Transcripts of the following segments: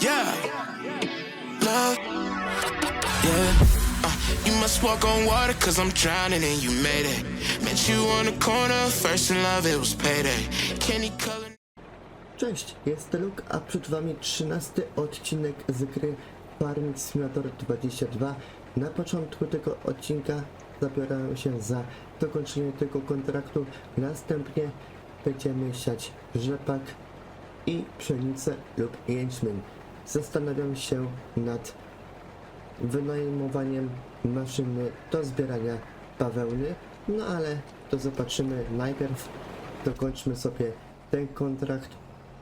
Yeah. Love. Yeah. Uh, you must walk on water cause I'm drowning and you made it. Met you on the corner, first in love, it was payday. Candy color. Cześć, jest Luke, a przed Wami 13 odcinek z gry Farming Simulator 22. Na początku tego odcinka zabierałem się za dokończenie tego kontraktu. Następnie będziemy siać rzepak i pszenicę lub jęczmień. Zastanawiam się nad wynajmowaniem maszyny do zbierania bawełny, no ale to zobaczymy najpierw. Dokończmy sobie ten kontrakt.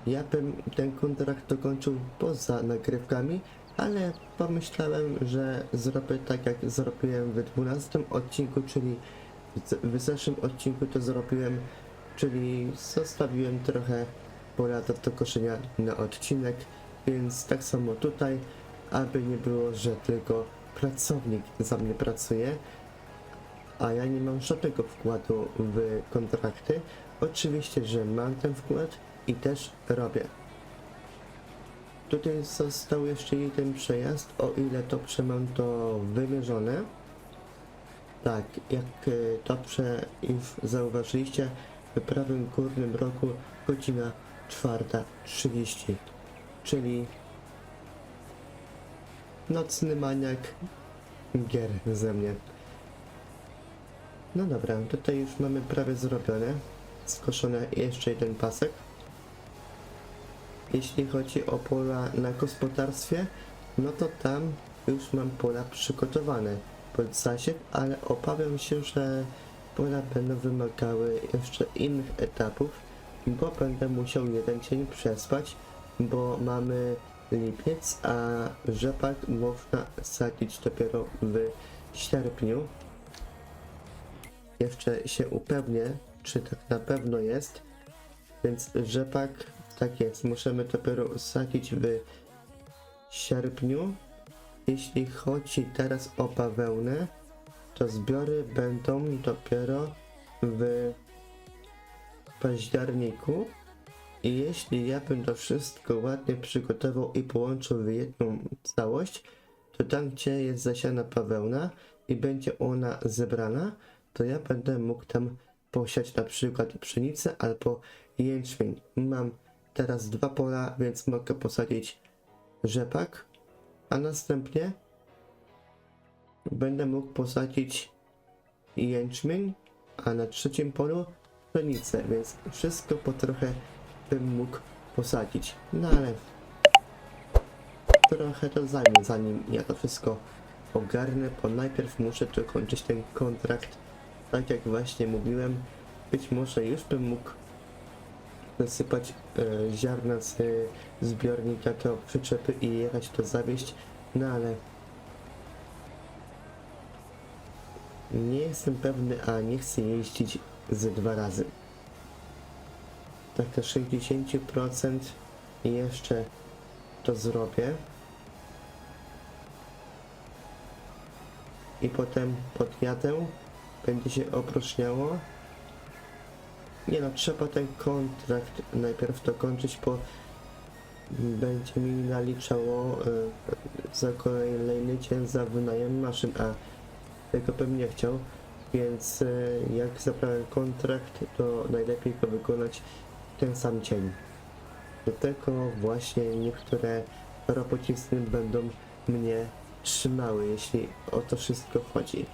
Ja bym ten kontrakt dokończył poza nagrywkami, ale pomyślałem, że zrobię tak jak zrobiłem w 12 odcinku, czyli w- zeszłym odcinku to zrobiłem, czyli zostawiłem trochę pola do koszenia na odcinek, więc tak samo tutaj, aby nie było, że tylko pracownik za mnie pracuje, a ja nie mam żadnego wkładu w kontrakty. Oczywiście, że mam ten wkład i też robię. Tutaj został jeszcze jeden przejazd, o ile dobrze mam to wymierzone. Tak, jak e, dobrze zauważyliście, w prawym górnym rogu godzina 4.30, czyli nocny maniak gier ze mnie. No dobra, tutaj już mamy prawie zrobione, skoszone jeszcze jeden pasek. Jeśli chodzi o pola na gospodarstwie, no to tam już mam pola przygotowane pod zasięg, ale obawiam się, że pola będą wymagały jeszcze innych etapów, bo będę musiał jeden dzień przespać, bo mamy lipiec, a rzepak można sadzić dopiero w sierpniu. Jeszcze się upewnię, czy tak na pewno jest, więc rzepak, tak jest, musimy dopiero sadzić w sierpniu. Jeśli chodzi teraz o bawełnę, to zbiory będą dopiero w październiku. I jeśli ja bym to wszystko ładnie przygotował i połączył w jedną całość, to tam gdzie jest zasiana bawełna i będzie ona zebrana, to ja będę mógł tam posiać na przykład pszenicę albo jęczmień. Mam teraz dwa pola, więc mogę posadzić rzepak, a następnie będę mógł posadzić jęczmień, a na trzecim polu pszenicę, więc wszystko po trochę bym mógł posadzić. No ale trochę to zajmie, zanim ja to wszystko ogarnę, bo najpierw muszę dokończyć ten kontrakt. Tak jak właśnie mówiłem, być może już bym mógł nasypać e, ziarna z e, zbiornika do przyczepy i jechać to zawieźć, no ale nie jestem pewny, a nie chcę jeździć ze dwa razy. Tak na 60% jeszcze to zrobię. I potem podjadę, będzie się opróżniało. Nie no, trzeba ten kontrakt najpierw dokończyć, bo będzie mi naliczało y, za kolejny dzień za wynajem maszyn, a tego bym nie chciał, więc y, jak zabrałem kontrakt, to najlepiej go wykonać ten sam dzień. Do tego właśnie niektóre robocizny będą mnie trzymały, jeśli o to wszystko chodzi.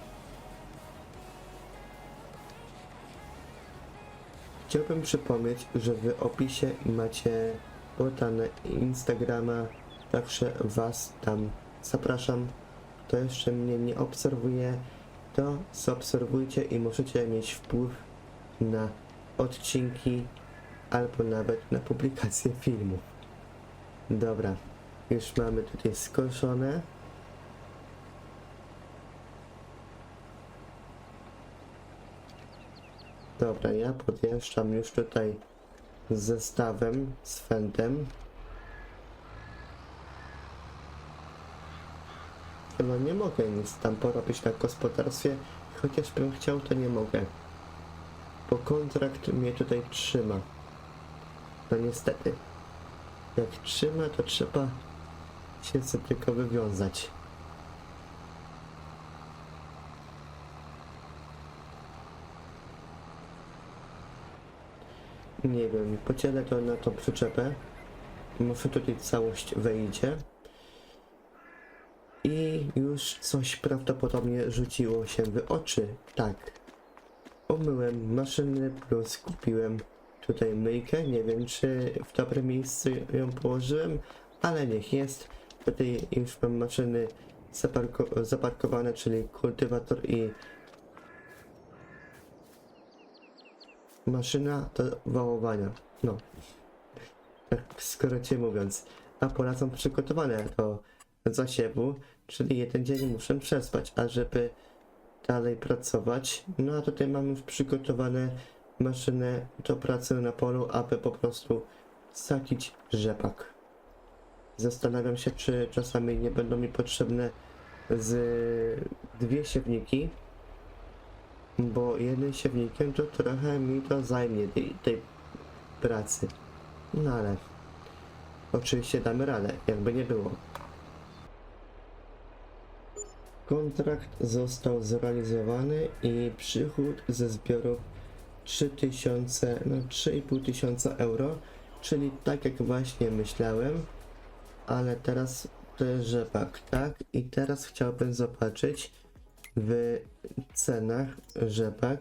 Chciałbym przypomnieć, że w opisie macie podane Instagrama, także Was tam zapraszam. Kto jeszcze mnie nie obserwuje, to zaobserwujcie i możecie mieć wpływ na odcinki albo nawet na publikację filmów. Dobra, już mamy tutaj skoszone. Dobra, ja podjeżdżam już tutaj z zestawem, z fendem. No nie mogę nic tam porobić na gospodarstwie, chociaż bym chciał, to nie mogę. Bo kontrakt mnie tutaj trzyma. No niestety. Jak trzyma, to trzeba się chce tylko wywiązać. Nie wiem, pocielę to na tą przyczepę. Może tutaj całość wejdzie. I już coś prawdopodobnie rzuciło się w oczy. Tak. Umyłem maszyny plus kupiłem tutaj myjkę. Nie wiem czy w dobrym miejscu ją położyłem, ale niech jest. Tutaj już mam maszyny zaparko- zaparkowane, czyli kultywator i maszyna do wałowania. No. Tak w skrócie mówiąc. A pola są przygotowane do zasiewu, czyli jeden dzień muszę przespać, a żeby dalej pracować. No a tutaj mam już przygotowane maszyny do pracy na polu, aby po prostu sakić rzepak. Zastanawiam się, czy czasami nie będą mi potrzebne z dwie siewniki, bo jednym siewnikiem to trochę mi to zajmie tej, tej pracy. No ale oczywiście damy radę, jakby nie było. Kontrakt został zrealizowany i przychód ze zbiorów 3000, no 3,5 tysiąca euro, czyli tak jak właśnie myślałem, ale teraz to jest rzepak, tak? I teraz chciałbym zobaczyć w cenach rzepak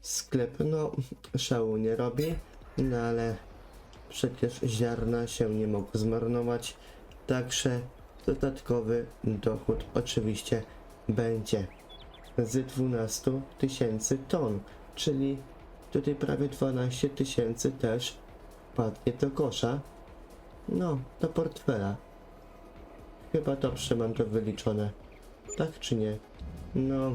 sklep, no szału nie robi, no ale przecież ziarna się nie mogą zmarnować, także dodatkowy dochód oczywiście będzie z 12 tysięcy ton, czyli tutaj prawie 12 tysięcy też padnie do kosza, no do portfela. Chyba dobrze mam to wyliczone, tak czy nie? No,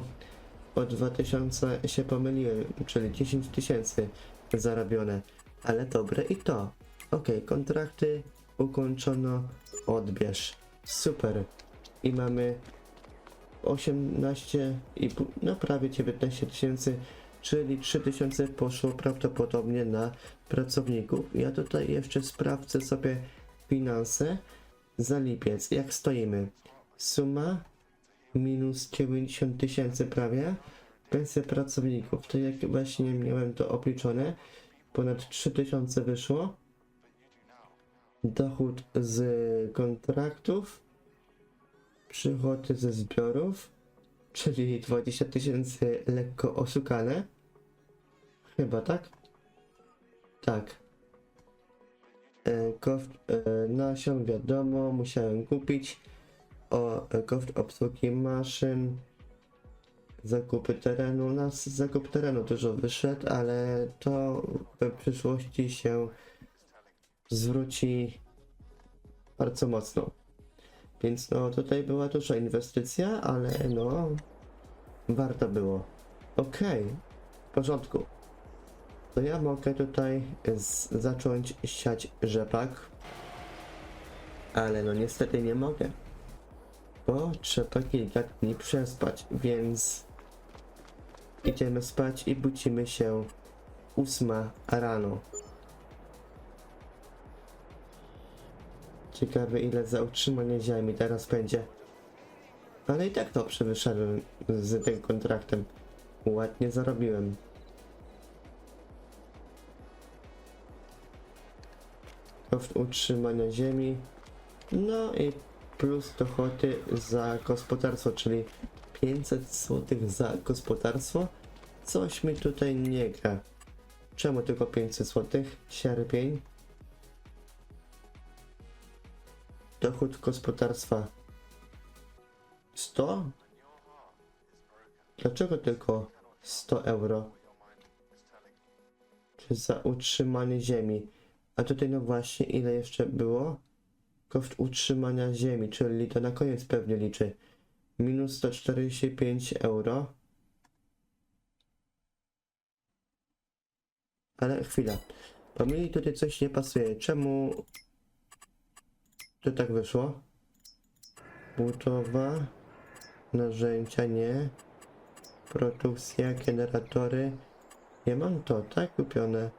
o 2000 się pomyliłem, czyli 10 tysięcy zarobione, ale dobre i to. Okej, kontrakty ukończono, odbierz. Super. I mamy 18 i no prawie 19 tysięcy, czyli 3 tysiące poszło prawdopodobnie na pracowników. Ja tutaj jeszcze sprawdzę sobie finanse za lipiec, jak stoimy. Suma minus 90 tysięcy prawie. Pensja pracowników, to jak właśnie miałem to obliczone, ponad 3 tysiące wyszło. Dochód z kontraktów, przychody ze zbiorów, czyli 20 tysięcy lekko oszukane. Chyba tak? Tak. E, Koszt e, nasion, wiadomo, musiałem kupić. O, e, koszt obsługi maszyn, zakupy terenu. Nas zakup terenu dużo wyszedł, ale to w przyszłości się zwróci bardzo mocno. Więc no tutaj była duża inwestycja, ale no warto było. Okej, w porządku. To ja mogę tutaj zacząć siać rzepak. Ale no niestety nie mogę. Bo trzeba kilka dni przespać, więc idziemy spać i budzimy się ósma rano. Ciekawe ile za utrzymanie ziemi teraz będzie. Ale i tak dobrze wyszedłem z tym kontraktem. Ładnie zarobiłem. Koszt utrzymania ziemi. No i plus dochody za gospodarstwo, czyli 500 zł za gospodarstwo. Coś mi tutaj nie gra. Czemu tylko 500 zł? Sierpień. Dochód gospodarstwa Dlaczego tylko 100 euro? Czy za utrzymanie ziemi? A tutaj no właśnie ile jeszcze było? Koszt utrzymania ziemi, czyli to na koniec pewnie liczy. Minus 145 euro. Ale chwila. Bo mi tutaj coś nie pasuje. Czemu to tak wyszło? Budowa. Narzędzia nie. Produkcja, generatory. Ja mam to, tak? Kupione.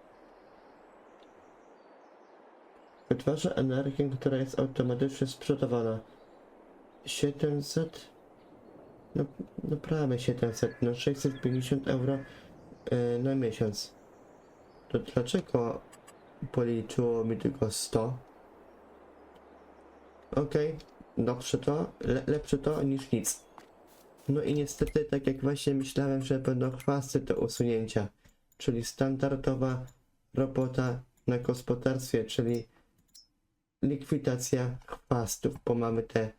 Wytwarza energię, która jest automatycznie sprzedawana. 700? No, no prawie 700, no 650 euro e, na miesiąc. To dlaczego policzyło mi tylko 100? Okej, dobrze to, le, lepsze to niż nic. No i niestety, tak jak właśnie myślałem, że będą chwasty do usunięcia, czyli standardowa robota na gospodarstwie, czyli likwidacja chwastów, bo mamy te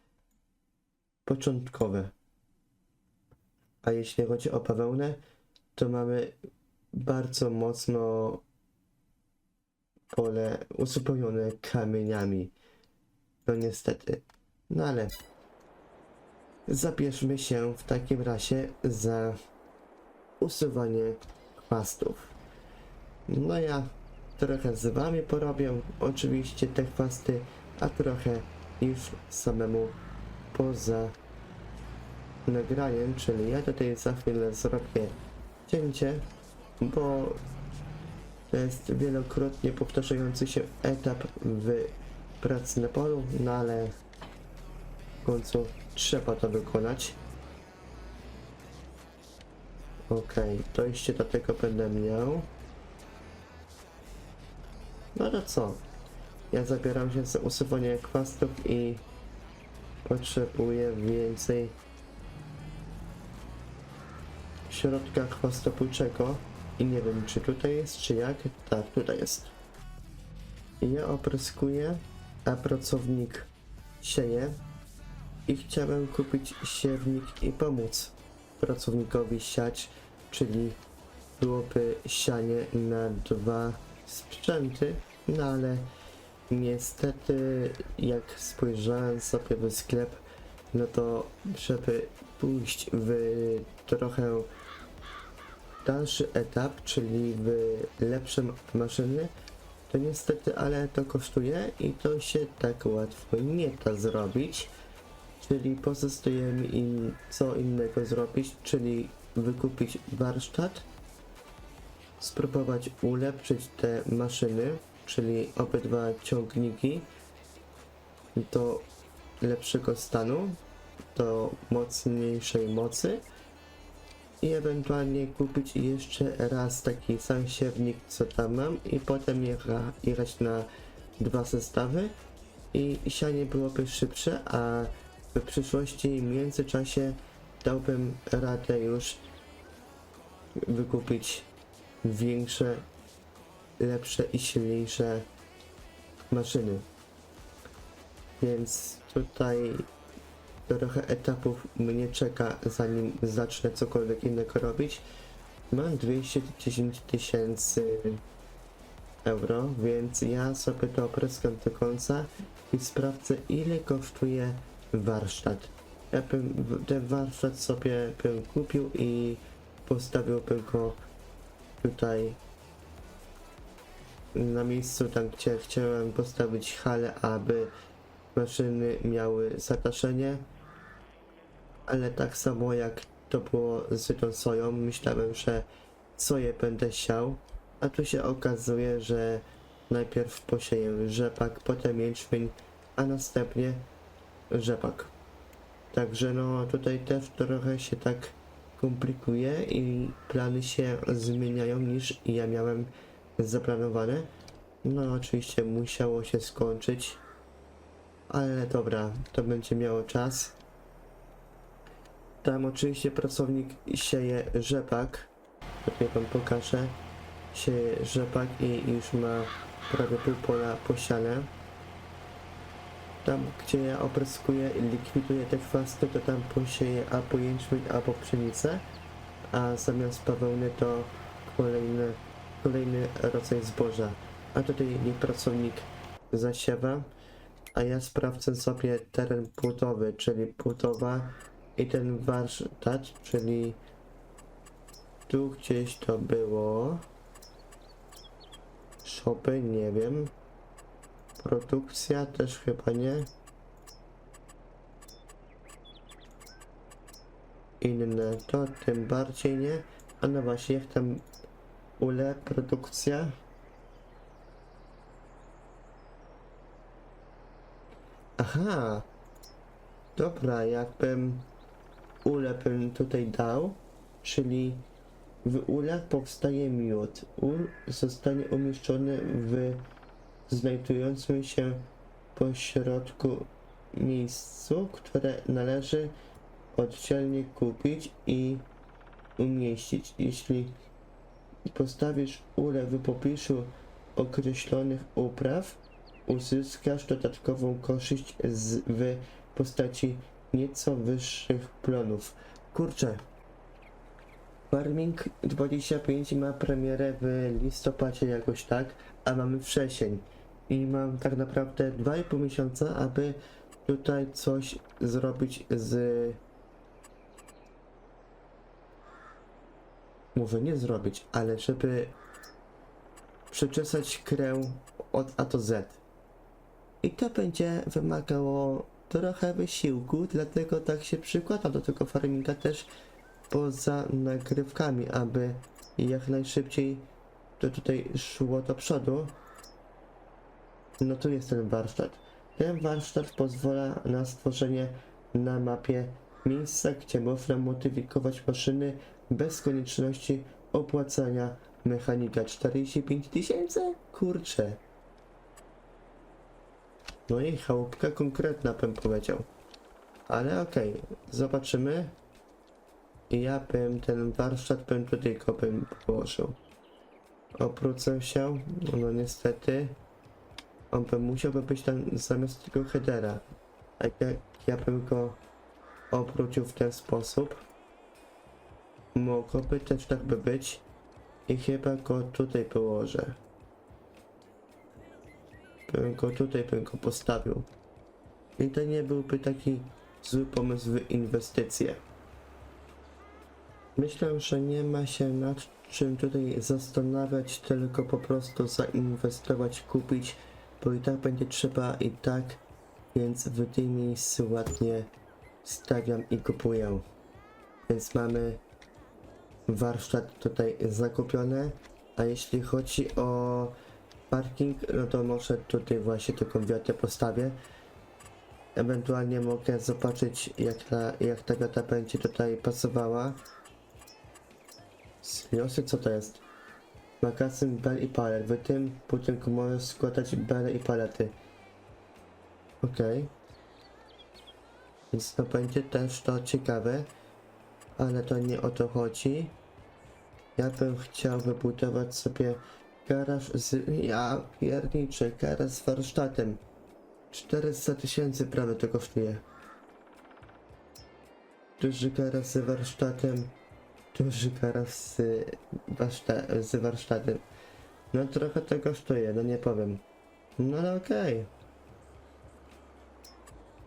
początkowe. A jeśli chodzi o bawełnę, to mamy bardzo mocno pole uzupełnione kamieniami. No niestety. No ale zabierzmy się w takim razie za usuwanie chwastów. No ja trochę z wami porobię, oczywiście te chwasty, a trochę już samemu poza nagraniem, czyli ja tutaj za chwilę zrobię cięcie, bo to jest wielokrotnie powtarzający się etap w pracy na polu, no ale w końcu trzeba to wykonać. Okej, dojście do tego będę miał. No to co? Ja zabieram się za usuwanie kwastów i potrzebuję więcej środka chwastopłuczego i nie wiem czy tutaj jest czy jak. Tak, tutaj jest. I ja opryskuję, a pracownik sieje i chciałem kupić siewnik i pomóc pracownikowi siać, czyli byłoby sianie na dwa sprzęty, no ale niestety jak spojrzałem sobie w sklep, no to żeby pójść w trochę dalszy etap, czyli w lepsze maszyny, to niestety, ale to kosztuje i to się tak łatwo nie da zrobić. Czyli pozostaje mi in, co innego zrobić, czyli wykupić warsztat, spróbować ulepszyć te maszyny, czyli obydwa ciągniki do lepszego stanu, do mocniejszej mocy i ewentualnie kupić jeszcze raz taki sam siewnik co tam mam i potem jecha, jechać na dwa zestawy i sianie byłoby szybsze, a w przyszłości w międzyczasie dałbym radę już wykupić większe, lepsze i silniejsze maszyny. Więc tutaj trochę etapów mnie czeka, zanim zacznę cokolwiek innego robić. Mam 210 tysięcy euro, więc ja sobie to opryskam do końca i sprawdzę ile kosztuje warsztat. Ja bym ten warsztat sobie bym kupił i postawiłbym go tutaj na miejscu tam gdzie chciałem postawić halę, aby maszyny miały zataszenie ale tak samo jak to było z tą soją, myślałem, że soję będę siał, a tu się okazuje, że najpierw posieję rzepak, potem jęczmień, a następnie rzepak. Także no tutaj też trochę się tak komplikuje i plany się zmieniają niż ja miałem zaplanowane. No oczywiście musiało się skończyć, ale dobra, to będzie miało czas. Tam oczywiście pracownik sieje rzepak. Tutaj wam pokażę. Sieje rzepak i już ma prawie pół pola posiane. Tam gdzie ja opryskuję i likwiduję te chwasty, to tam posieję albo jęczmień, albo pszenicę. A zamiast bawełny to kolejny, kolejny rodzaj zboża. A tutaj niech pracownik zasiewa. A ja sprawdzę sobie teren płotowy, czyli płotowa i ten warsztat, czyli tu gdzieś to było. Shopy, nie wiem. Produkcja też chyba nie. Inne to tym bardziej nie. A no właśnie, jak tam ule produkcja. Aha. Dobra, jakbym ule bym tutaj dał, czyli w ulach powstaje miód. Ul zostanie umieszczony w znajdującym się pośrodku miejscu, które należy oddzielnie kupić i umieścić. Jeśli postawisz ulę w pobliżu określonych upraw, uzyskasz dodatkową korzyść z, w postaci nieco wyższych plonów. Kurczę. Farming 25 ma premierę w listopadzie jakoś tak, a mamy wrzesień. I mam tak naprawdę 2,5 miesiąca, aby tutaj coś zrobić z... Mówię nie zrobić, ale żeby przeczesać krę od A do Z. I to będzie wymagało trochę wysiłku, dlatego tak się przykłada do tego farminga też poza nagrywkami, aby jak najszybciej to tutaj szło do przodu. No tu jest ten warsztat. Ten warsztat pozwala na stworzenie na mapie miejsca, gdzie można modyfikować maszyny bez konieczności opłacania mechanika. 45 tysięcy? Kurczę. No i chałupka konkretna bym powiedział. Ale okej, zobaczymy. I Ja bym ten warsztat bym tutaj go bym położył. Obrócę się, no niestety. On by musiałby być tam zamiast tego headera. A jak ja bym go obrócił w ten sposób. Mogłoby też tak by być. I chyba go tutaj położę. Bym go tutaj bym go postawił. I to nie byłby taki zły pomysł w inwestycje. Myślę, że nie ma się nad czym tutaj zastanawiać, tylko po prostu zainwestować, kupić, bo i tak będzie trzeba i tak, więc w tym miejscu ładnie stawiam i kupuję. Więc mamy warsztat tutaj zakupiony, a jeśli chodzi o parking, no to może tutaj właśnie taką wiatę postawię. Ewentualnie mogę zobaczyć jak ta, jak ta wiata będzie tutaj pasowała. Seriosy, co to jest? Magazyn bel i palet. W tym budynku możesz składać bele i palety. Okej. Więc to będzie też to ciekawe. Ale to nie o to chodzi. Ja bym chciał wybudować sobie garaż z... Ja pierniczę, garaż z warsztatem. 400 tysięcy prawie to kosztuje. Duży garaż z warsztatem. Duży garaż z, warszta z warsztatem. No trochę to kosztuje, no nie powiem. No ale okej.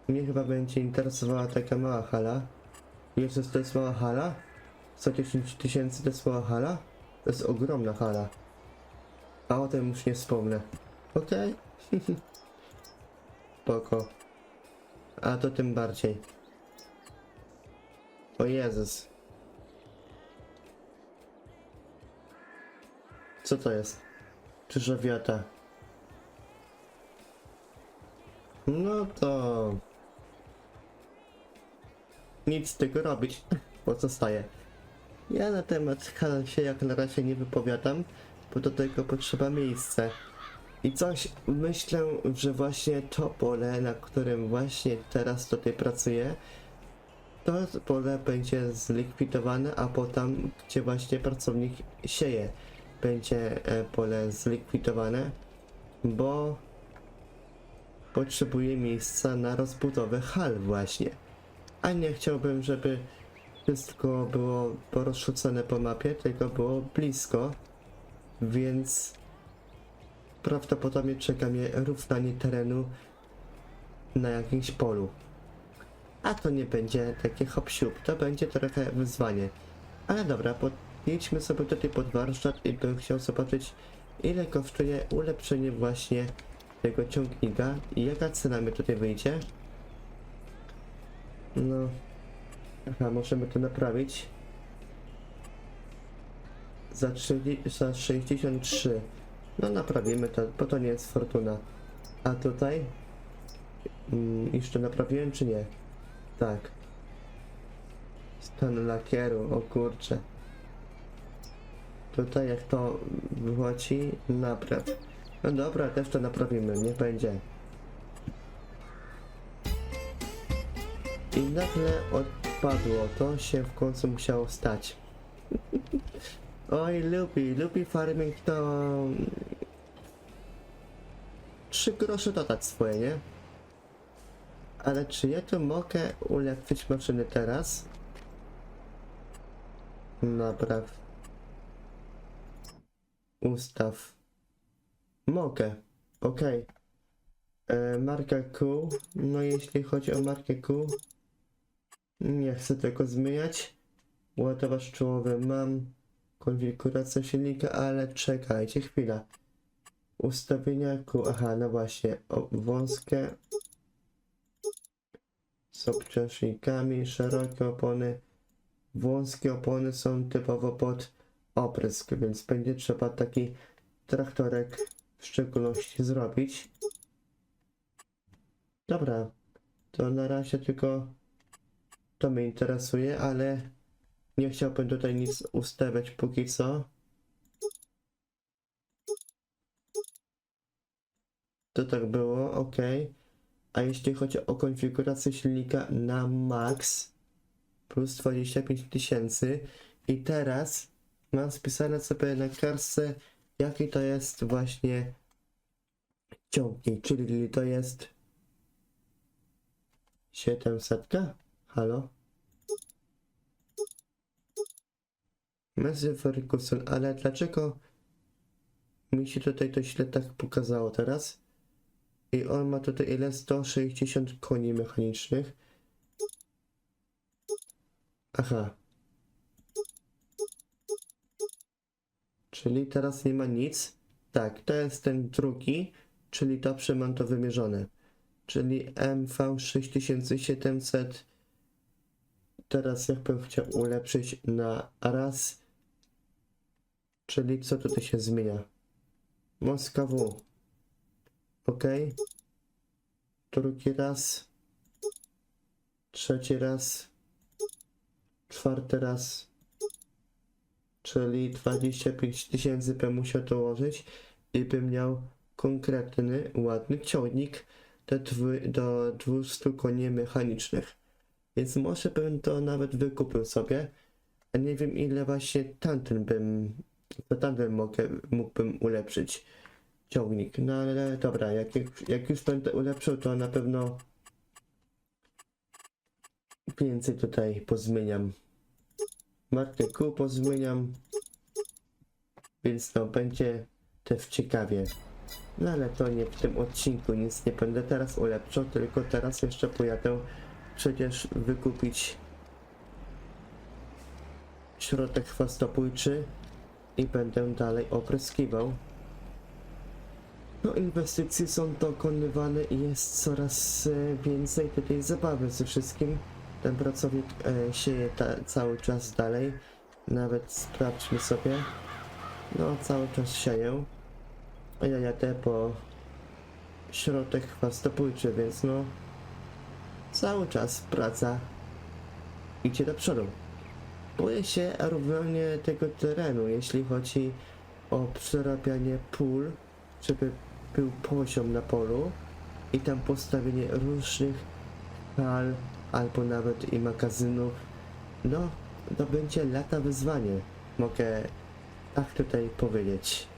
Mnie chyba będzie interesowała taka mała hala. Jezus, to jest mała hala? 110 tysięcy to jest mała hala? To jest ogromna hala. A o tym już nie wspomnę. Okej. Spoko. A to tym bardziej. O Jezus. Co to jest? Czyża wiata? No to... Nic z tego robić. Pozostaje. Ja na temat hal się jak na razie nie wypowiadam, bo do tego potrzeba miejsca. I coś myślę, że właśnie to pole, na którym właśnie teraz tutaj pracuję, to pole będzie zlikwidowane, a potem, gdzie właśnie pracownik sieje, będzie e, pole zlikwidowane, bo potrzebuje miejsca na rozbudowę hal właśnie. A nie chciałbym, żeby wszystko było porozrzucone po mapie, tylko było blisko, więc prawdopodobnie czeka mnie równanie terenu na jakimś polu. A to nie będzie takie hop to będzie trochę wyzwanie. Ale dobra, podjedźmy sobie tutaj pod warsztat i bym chciał zobaczyć ile kosztuje ulepszenie właśnie tego ciągnika i jaka cena mi tutaj wyjdzie. No. Aha, możemy to naprawić. Za, 30, za 63. No naprawimy to, bo to nie jest fortuna. A tutaj mm, już naprawiłem, czy nie? Tak. Stan lakieru, o kurcze. Tutaj jak to wychodzi, napraw. No dobra, też to naprawimy, niech będzie. I nagle odpadło, to się w końcu musiało stać. Oj, lubi, lubi farming to... Trzy grosze dodać swoje, nie? Ale czy ja tu mogę ulepszyć maszyny teraz? Napraw. Ustaw. Mogę. Okej. E, Marka Q. No jeśli chodzi o markę Q. Nie chcę tego zmieniać. Ładowacz czołowy mam. Konfiguracja silnika, ale czekajcie chwila. Ustawienia Q. Aha, no właśnie. O, wąskie. Z obciążnikami, szerokie opony. Wąskie opony są typowo pod oprysk, więc będzie trzeba taki traktorek w szczególności zrobić. Dobra, to na razie tylko to mnie interesuje, ale nie chciałbym tutaj nic ustawiać póki co. To tak było, ok. A jeśli chodzi o konfigurację silnika na max plus 25 tysięcy i teraz mam spisane sobie na kartce jaki to jest właśnie ciągnik, czyli to jest 700? Halo? Messi Ferguson, ale dlaczego mi się tutaj to źle tak pokazało teraz? I on ma tutaj ile? 160 koni mechanicznych. Aha. Czyli teraz nie ma nic. Tak, to jest ten drugi, czyli dobrze mam to wymierzone. Czyli MV 6700. Teraz jakbym chciał ulepszyć na raz. Czyli co tutaj się zmienia? Moskwa W. Ok. Drugi raz. Trzeci raz. Czwarty raz. Czyli 25 tysięcy bym musiał dołożyć i bym miał konkretny, ładny ciągnik do, dwu, do 200 koni mechanicznych. Więc może bym to nawet wykupił sobie. A nie wiem ile właśnie tamten bym, to tamten mogę, mógłbym ulepszyć ciągnik. No ale dobra, jak, jak już będę ulepszył, to na pewno więcej tutaj pozmieniam. Markę Q pozmieniam. Więc no, będzie też ciekawie. No ale to nie w tym odcinku, nic nie będę teraz ulepszał, tylko teraz jeszcze pojadę przecież wykupić środek chwastobójczy i będę dalej opryskiwał. No inwestycje są dokonywane i jest coraz e, więcej tutaj zabawy ze wszystkim. Ten pracownik e, sieje cały czas dalej. Nawet sprawdźmy sobie. No cały czas sieję. Ja jadę po środek chwastobójczy, więc no cały czas praca idzie do przodu. Boję się równanie tego terenu, jeśli chodzi o przerabianie pól, żeby był poziom na polu i tam postawienie różnych hal albo nawet i magazynów. No, to będzie lata wyzwanie, mogę tak tutaj powiedzieć.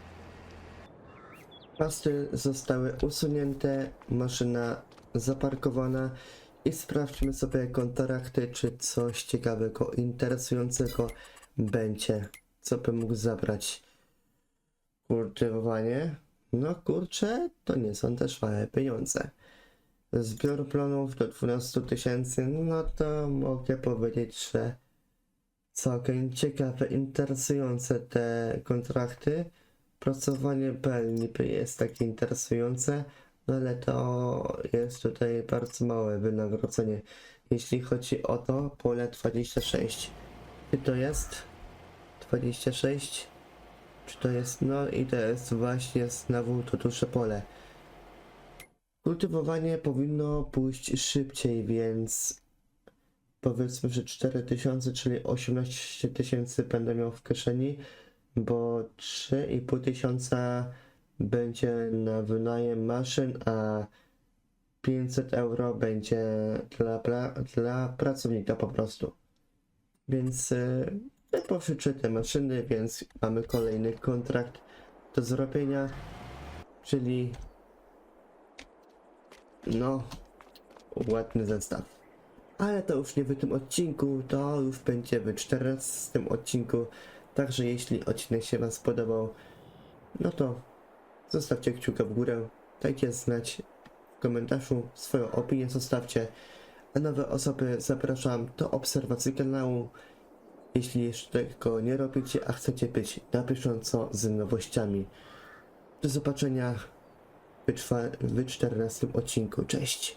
Pasty zostały usunięte, maszyna zaparkowana i sprawdźmy sobie kontrakty, czy coś ciekawego, interesującego będzie, co bym mógł zabrać. Kultywowanie? No kurczę, to nie są też małe pieniądze. Zbiór plonów do 12 tysięcy, no to mogę powiedzieć, że całkiem ciekawe, interesujące te kontrakty. Pracowanie Bell niby jest takie interesujące, no ale to jest tutaj bardzo małe wynagrodzenie. Jeśli chodzi o to, pole 26. Czy to jest 26? Czy to jest, no i to jest właśnie znowu to duże pole. Kultywowanie powinno pójść szybciej, więc powiedzmy, że 4000, czyli 18 tysięcy będę miał w kieszeni, bo 3,5 tysiąca będzie na wynajem maszyn, a 500 euro będzie dla, pra, dla pracownika po prostu. Więc yy, ja te maszyny, więc mamy kolejny kontrakt do zrobienia, czyli no, ładny zestaw. Ale to już nie w tym odcinku, to już będzie w 14 odcinku. Także jeśli odcinek się Wam spodobał, no to zostawcie kciuka w górę, dajcie znać w komentarzu swoją opinię, zostawcie. A nowe osoby zapraszam do obserwacji kanału. Jeśli jeszcze tego nie robicie, a chcecie być na bieżąco z nowościami. Do zobaczenia w 14 odcinku. Cześć!